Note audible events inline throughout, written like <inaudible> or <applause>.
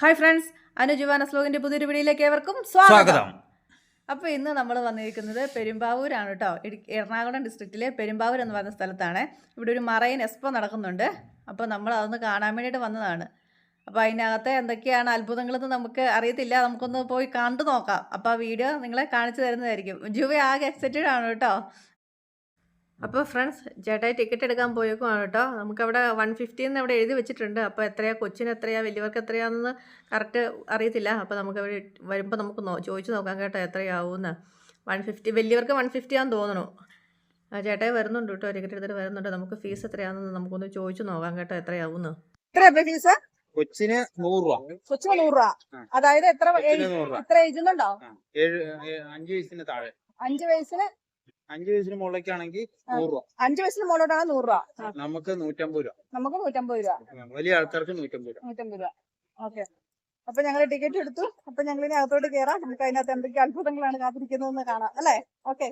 Hi friends അനുജുവാന സ്ലോഗിന്റെ പുതിയൊരു വീഡിയോയിലേക്ക് ഏവർക്കും സ്വാഗതം. അപ്പൊ അപ്പോൾ ഇന്ന് നമ്മൾ വന്നിരിക്കുന്നത് പെരുമ്പാവൂരാണ് കേട്ടോ എറണാകുളം ഡിസ്ട്രിക്റ്റിലെ പെരുമ്പാവൂർ എന്ന് പറയുന്ന സ്ഥലത്താണ്. ഇവിടെ ഒരു മറൈൻ എക്സ്പോ നടക്കുന്നുണ്ട്. അപ്പോൾ നമ്മൾ അതൊന്ന് കാണാൻ വേണ്ടിയിട്ട് വന്നതാണ്. അപ്പോൾ അതിനകത്ത് എന്തൊക്കെയാണ് അത്ഭുതങ്ങളെന്ന് നമുക്ക് അറിയത്തില്ല. നമുക്കൊന്ന് പോയി കണ്ടു നോക്കാം. അപ്പോൾ ആ വീഡിയോ നിങ്ങളെ കാണിച്ചു തരുന്നതായിരിക്കും. ജുവ ആകെ എക്സൈറ്റഡ് ആണ് കേട്ടോ അപ്പോൾ ഫ്രണ്ട്സ് ചേട്ടായി ടിക്കറ്റ് എടുക്കാൻ പോയേക്കുവാണ് കേട്ടോ നമുക്കവിടെ വൺ ഫിഫ്റ്റി എന്ന് അവിടെ എഴുതി വെച്ചിട്ടുണ്ട്. അപ്പോൾ എത്രയാ കൊച്ചിന് എത്രയാ വലിയവർക്ക് എത്രയാണെന്ന് കറക്റ്റ് അറിയത്തില്ല. അപ്പോൾ നമുക്ക് അവിടെ വരുമ്പോൾ നമുക്ക് നോ ചോദിച്ചു നോക്കാം കേട്ടോ എത്രയാവുമെന്ന് വൺ ഫിഫ്റ്റി വലിയവർക്ക് വൺ ഫിഫ്റ്റി ആണെന്ന് തോന്നുന്നു ആ ചേട്ടായി വരുന്നുണ്ട് കേട്ടോ ടിക്കറ്റ് എടുത്തിട്ട് വരുന്നുണ്ട്. നമുക്ക് ഫീസ് എത്രയാണെന്ന് നമുക്കൊന്ന് ചോദിച്ചു നോക്കാം കേട്ടോ എത്രയാവുമെന്ന് എത്രയാ ഫീസ് കൊച്ചിന് നൂറ് രൂപ. കൊച്ചിന് നൂറ് രൂപ. അതായത് എത്ര എത്ര എഴുതുന്നുണ്ടോ? അഞ്ച് വയസ്സിന് താഴെ. അഞ്ച് വയസ്സിന് അഞ്ച് വയസ്സിന് മുകളിലേക്കാണെങ്കിൽ. നൂറ് രൂപ. അഞ്ച് വയസ്സിന് മുകളിലോട്ടാണ് നൂറ് രൂപ. നമുക്ക് നൂറ്റമ്പത് രൂപ. നമുക്ക് നൂറ്റമ്പത് രൂപ. വലിയ ആൾക്കാർക്ക് നൂറ്റമ്പത് രൂപ. നൂറ്റമ്പത് രൂപ. ഓക്കെ. അപ്പൊ ഞങ്ങൾ ടിക്കറ്റ് എടുത്തു. അപ്പൊ ഞങ്ങൾ ഇനി അകത്തോട്ട് കയറാം നമുക്ക് അതിനകത്ത് എന്തൊക്കെ അത്ഭുതങ്ങളാണ് കാത്തിരിക്കുന്നതെന്ന് കാണാം. അല്ലേ? ഓക്കെ.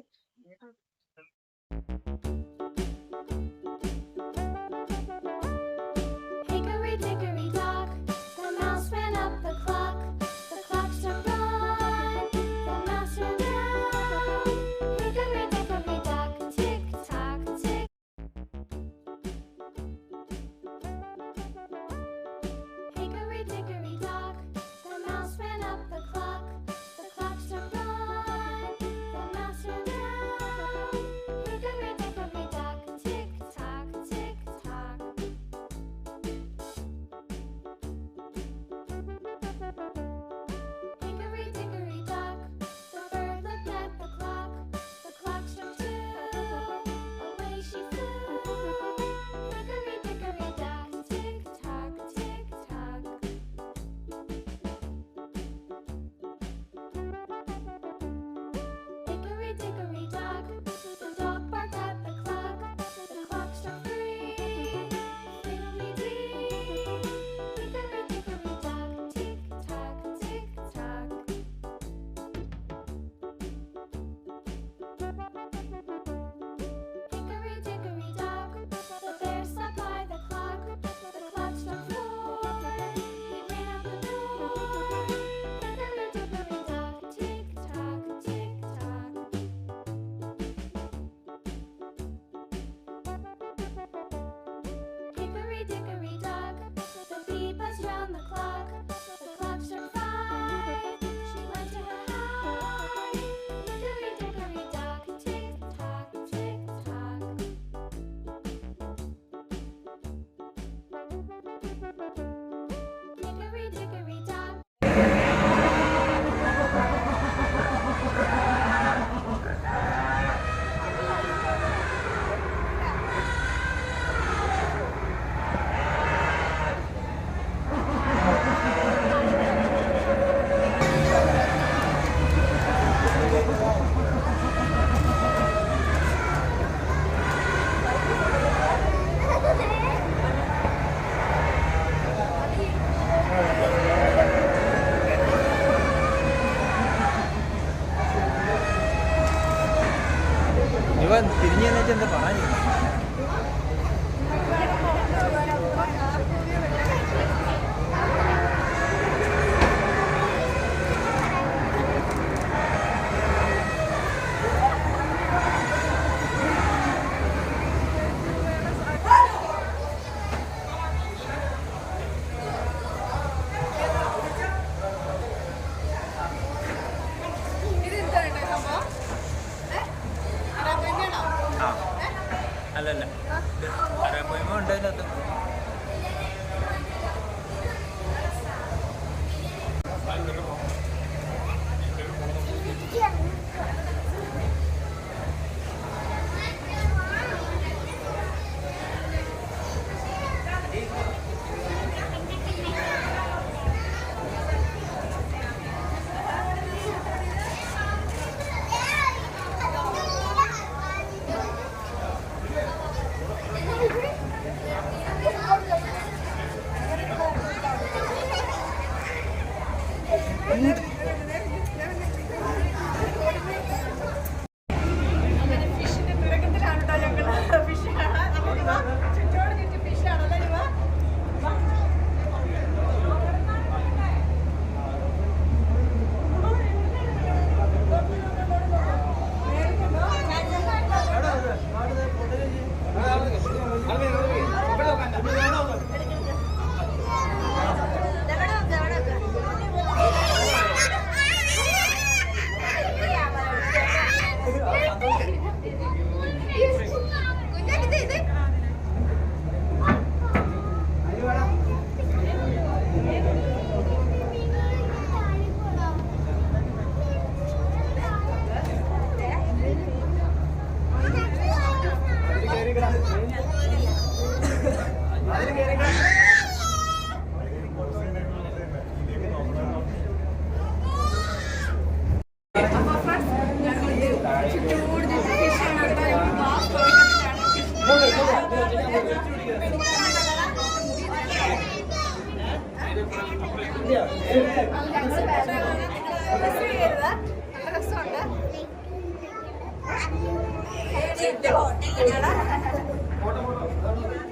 ഫോട്ടോ ഫോട്ടോ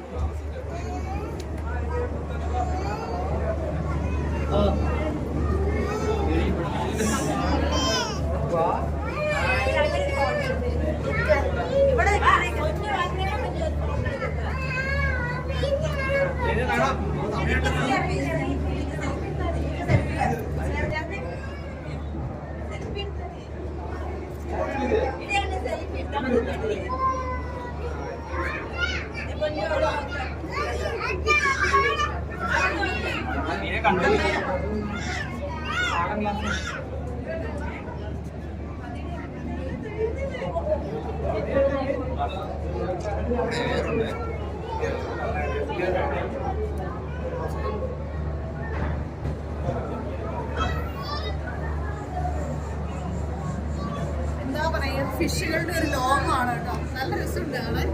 എന്താ പറയുക ഫിഷുകളുടെ ഒരു ലോകമാണ് കേട്ടോ. നല്ല രസമുണ്ട് കാണാൻ.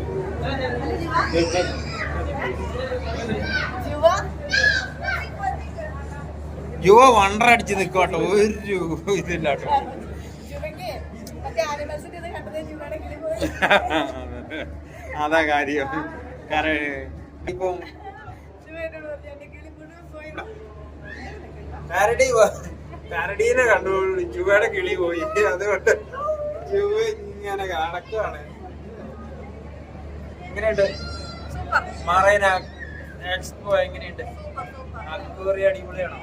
യുവ? വണ്ടർ അടിച്ച് നിക്കോട്ടോ ഒരു ഇതില്ല കേട്ടോ. യുവയ്ക്ക് മറ്റേ ആനിമൽസിന്റെ ഇത് കണ്ടത് പോയി. അതാ കാര്യം. കാരണം ഇപ്പം പാരഡി പാരഡീനെ കണ്ടു. ജുവയുടെ കിളി പോയി. അതുകൊണ്ട് ജുവ ഇങ്ങനെ കടക്കാണ് എങ്ങനെയുണ്ട്? സൂപ്പർ മറൈന എക്സ്പോ എങ്ങനെയുണ്ട്? അക്വേറിയം അടിപൊളിയാണോ?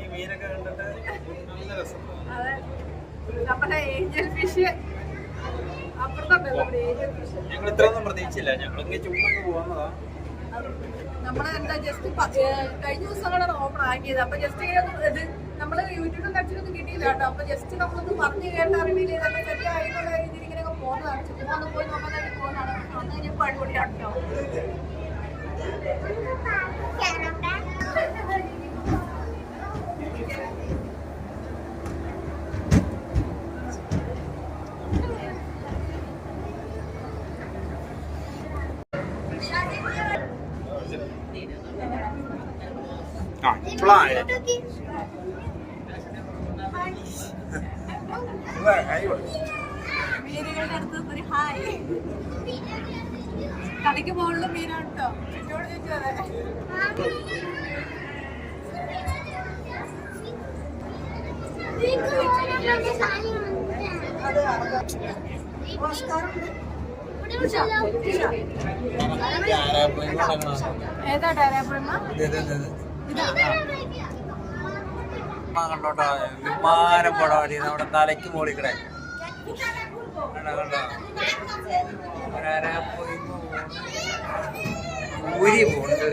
ഈ മീനൊക്കെ കണ്ടിട്ട് നല്ല രസം. ഞങ്ങൾ ഇത്രയൊന്നും പ്രതീക്ഷിച്ചില്ല. ഞങ്ങളിങ്ങനെ ചുമ്മാ അങ്ങ് പോകുന്നതാ എന്താ ജസ്റ്റ് കഴിഞ്ഞ ദിവസങ്ങളാണ് ഓപ്പൺ ആക്കിയത്. അപ്പൊ ജസ്റ്റ് ഇങ്ങനെ ഇത് നമ്മൾ യൂട്യൂബിൽ കച്ചിലൊന്നും കിട്ടിയില്ല കേട്ടോ. അപ്പൊ ജസ്റ്റ് നമ്മളൊന്ന് പറഞ്ഞു കേട്ട അറിവില്ല ഇതൊക്കെ സെറ്റ് രീതിയിൽ ഇങ്ങനെ പോകുന്നതാണ്. ചുമ്മാ ഒന്ന് പോയി നോക്കാൻ പോകുന്നതാണ്. അന്ന് കഴിഞ്ഞപ്പോൾ അടിപൊളിയാണ് കേട്ടോ ആ ഇപ്പോഴാണ് മീനുകളുടെ അടുത്ത് ഒരു ഹായ് കടയ്ക്ക് മുകളിൽ മീനാണ് കേട്ടോ എന്നോട് ഏതാ കണ്ടോട്ടോ വിമാനം പടവാടി നമ്മുടെ തലയ്ക്ക് മോളിൽ കിട കണ്ടോ കണ്ടോ. ഊരി പോണ്ട്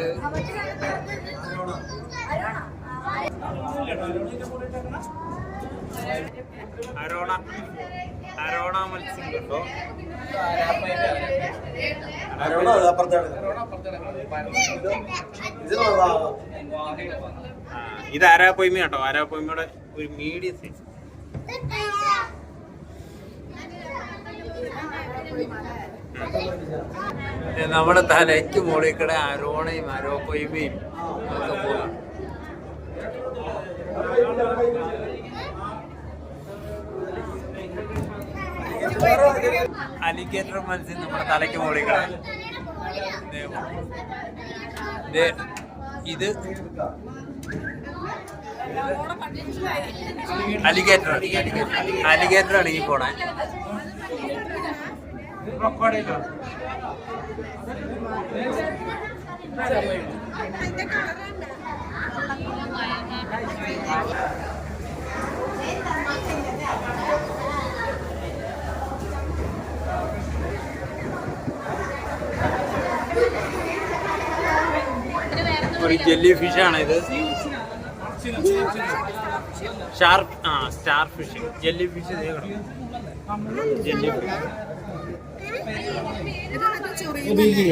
അരോണ. അരോണ മത്സ്യം അരോണ ആ, ഇത് ആരാപ്പൊയ്മ കേട്ടോ. ആരാപ്പൊയ്മയുടെ ഒരു മീഡിയം സൈസ്. നമ്മുടെ തലയ്ക്ക് മുകളിൽ കൂടെ അരോണയും അരോപ്പൊയ്മയും ഒക്കെ പോകാം അലിഗേറ്റർ മനസ്സിൽ നമ്മുടെ തലയ്ക്ക് മുകളിൽ കൂടെ. ഇത് അലിഗേറ്റർ അലിഗേറ്റർ. ആണ് ഈ പോണേ ഒരു ജെല്ലി ഫിഷ് ആണ് ഇത്. ഷാർപ്പ് ആ star fish jelly fish jelly fish അല്ലേ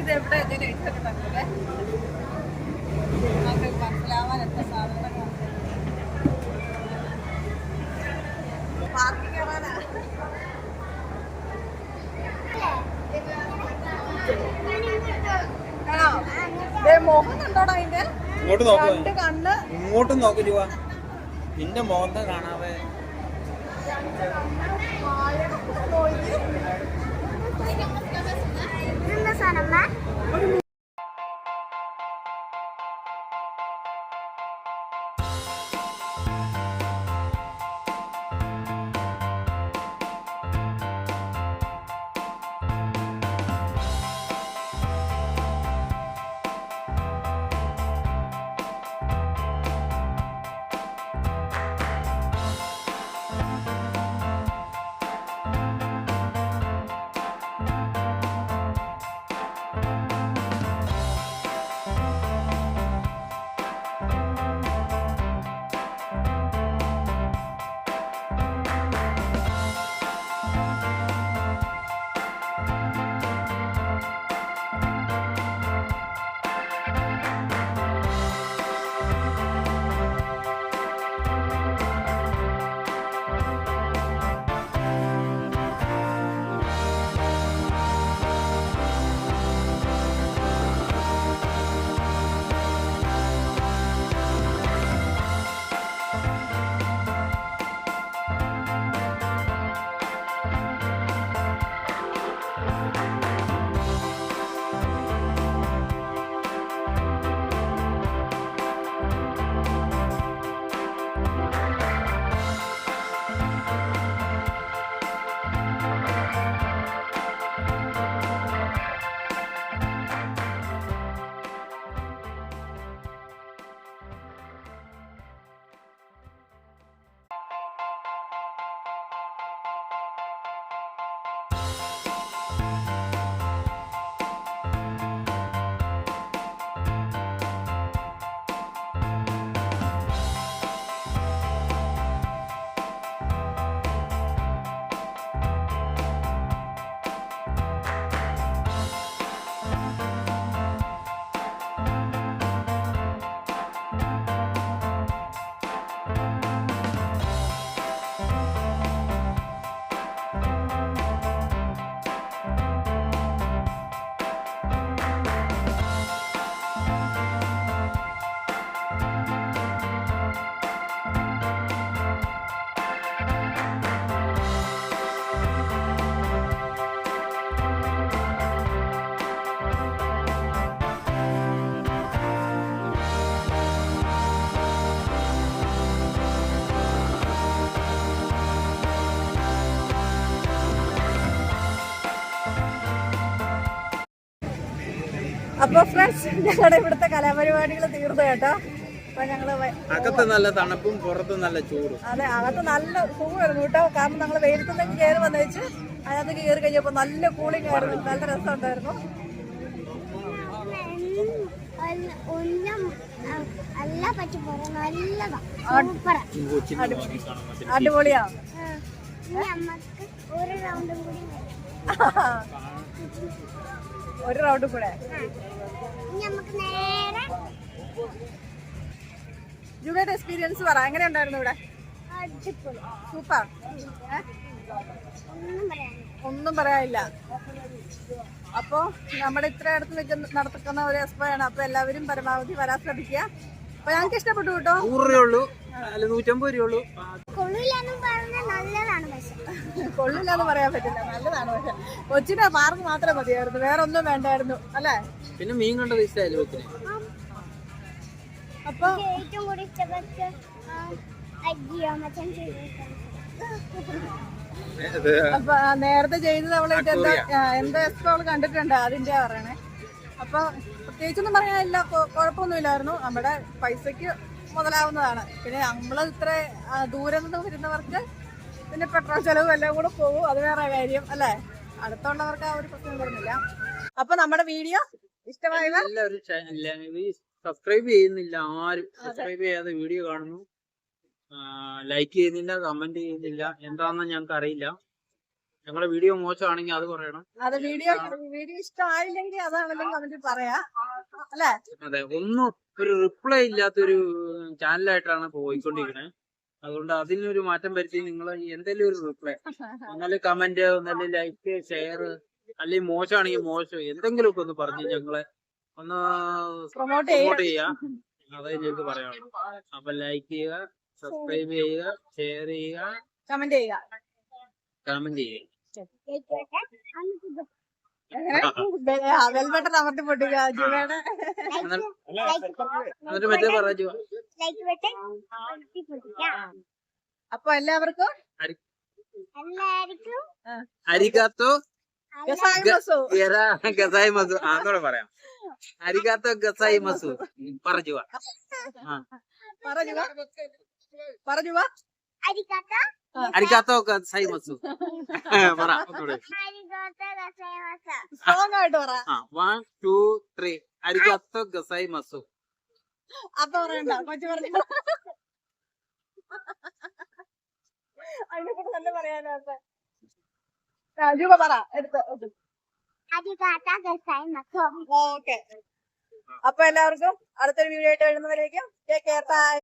ഇത് എവിടെ ഇതിനെ ഇട്ടിട്ടുണ്ടല്ലേ വാങ്ങാൻ എത്ര സാധനങ്ങളാണ് ഇങ്ങോട്ട് നോക്കുക രണ്ട് കണ്ണ്. ഇങ്ങോട്ടും നോക്കൂ രൂപ നിന്റെ മോന്ത കാണാതെ വായൊക്കെ നോക്കി അപ്പൊ ഫ്രണ്ട്സ് ഞങ്ങളുടെ ഇവിടുത്തെ കലാപരിപാടികൾ തീർന്നു കേട്ടോ. അപ്പൊ ഞങ്ങൾ വ- അകത്ത് നല്ല തണുപ്പും പുറത്ത് നല്ല ചൂടും. അതെ അകത്ത് നല്ല ചൂടായിരുന്നു കേട്ടോ. കാരണം ഞങ്ങൾ വെയിലത്തുനിന്ന് കയറി വന്നേച്ച് അതിനകത്ത് കയറി കഴിഞ്ഞപ്പോ നല്ല കൂളിംഗ് ആയിരുന്നു. നല്ല രസമുണ്ടായിരുന്നു. അടിപൊളിയാ. ഇനി ഒരു റൗണ്ടും കൂടി വരും. <laughs> ഒരു റൗണ്ട് കൂടെ. ജുഗയുടെ എക്സ്പീരിയൻസ് പറ. എങ്ങനെ ഉണ്ടായിരുന്നു ഇവിടെ? അടിപൊളി. സൂപ്പർ ഒന്നും പറയാനില്ല. അപ്പോ നമ്മുടെ ഇത്ര അടുത്ത് നിൽക്കുന്ന നടത്തുന്ന ഒരു എക്സ്പോയാണ് അപ്പൊ എല്ലാവരും പരമാവധി വരാൻ ശ്രമിക്കുക. അപ്പൊ ഞങ്ങൾക്ക് ഇഷ്ടപ്പെട്ടു കേട്ടോ. നൂറ് രൂപയുള്ളൂ അല്ല നൂറ്റമ്പത് രൂപയുള്ളൂ കൊള്ളില്ലെന്ന് പറയാൻ പറ്റില്ല. നല്ലതാണ് പക്ഷെ. കൊച്ചിന്റെ പാർക്ക് മാത്രമേ മതിയായിരുന്നു. വേറെ ഒന്നും വേണ്ടായിരുന്നു. അല്ലേ? പിന്നെ മീൻ കണ്ടത് ഇഷ്ടമായില്ലേ കൊച്ചിന്? അപ്പൊ ഏറ്റവും കൂടുതൽ അപ്പൊ നേരത്തെ ചെയ്തത് അവളെ എന്താ എന്താ അവൾ കണ്ടിട്ടുണ്ട്? അതിന്റെ പറയണേ. അപ്പൊ പ്രത്യേകിച്ചൊന്നും പറയാനില്ല കുഴപ്പമൊന്നുമില്ലായിരുന്നു നമ്മുടെ പൈസക്ക് മുതലാവുന്നതാണ്. പിന്നെ നമ്മൾ ഇത്ര ദൂരം നിന്ന് വരുന്നവർക്ക് പിന്നെ പെട്രോൾ ചെലവും എല്ലാം കൂടെ പോകും. അത് വേറെ കാര്യം അല്ലേ? അടുത്തുള്ളവർക്ക് ആ ഒരു പ്രശ്നം വരുന്നില്ല. അപ്പൊ നമ്മുടെ വീഡിയോ ഇഷ്ടമായവർ എല്ലാവരും സബ്സ്ക്രൈബ് ചെയ്യുന്നില്ല ആരും. സബ്സ്ക്രൈബ് ചെയ്യാതെ വീഡിയോ കാണുന്നു. ലൈക്ക് ചെയ്യുന്നില്ല കമന്റ് ചെയ്യുന്നില്ല. എന്താണെന്ന് ഞങ്ങൾക്ക് അറിയില്ല. ഞങ്ങളുടെ വീഡിയോ മോശമാണെങ്കിൽ അത് പറയണം. അത് വീഡിയോ വീഡിയോ ഇഷ്ടമായില്ലെങ്കിൽ അതാണെങ്കിലും കമന്റ് പറയാ. അല്ലേ? അതെ ഒന്നും ഒരു റിപ്ലൈ ഇല്ലാത്തൊരു ചാനലായിട്ടാണ് പോയിക്കൊണ്ടിരിക്കുന്നത് അതുകൊണ്ട് അതിനൊരു മാറ്റം വരുത്തി നിങ്ങൾ എന്തെങ്കിലും ഒരു റിപ്ലൈ ഒന്നല്ലേ കമന്റ് ഒന്നല്ലേ ലൈക്ക് ഷെയർ അല്ലെങ്കിൽ മോശമാണെങ്കിൽ മോശം. എന്തെങ്കിലും ഒക്കെ ഒന്ന് പറഞ്ഞ് ഞങ്ങളെ ഒന്ന് പ്രൊമോട്ട് ചെയ്യാം. അതേ ഞങ്ങൾക്ക് പറയാനുള്ളൂ അപ്പൊ ലൈക്ക് ചെയ്യുക സബ്സ്ക്രൈബ് ചെയ്യുക ഷെയർ ചെയ്യുക കമന്റ് ചെയ്യുക. കമന്റ് ചെയ്യുക. വെൽബട്ടൺ അമർത്തി പിടിക്കാം അപ്പൊ എല്ലാവർക്കും? ഗസായി മസു. അതോടെ പറയാം. അരികാത്തോ ഗസായി മസു. പറഞ്ഞു പറഞ്ഞു. പറഞ്ഞു. അരിക്കാത്ത ഗസായി മസു. പറ. അരിക്കാത്ത സ്ട്രോങ് ആയിട്ട് പറ. വൺ ടു ത്രീ അരികാത്തോ ഗസായി മസു. അപ്പൊ പറയണ്ട കൊച്ചു പറഞ്ഞു. അതിനെ കൂടെ തന്നെ പറയാനോ രൂപ പറ എടുത്ത് ഓക്കെ. അപ്പൊ എല്ലാവർക്കും അടുത്തൊരു വീഡിയോ ആയിട്ട് വരുന്നവരേക്കും ടേക്ക് കെയർ ബൈ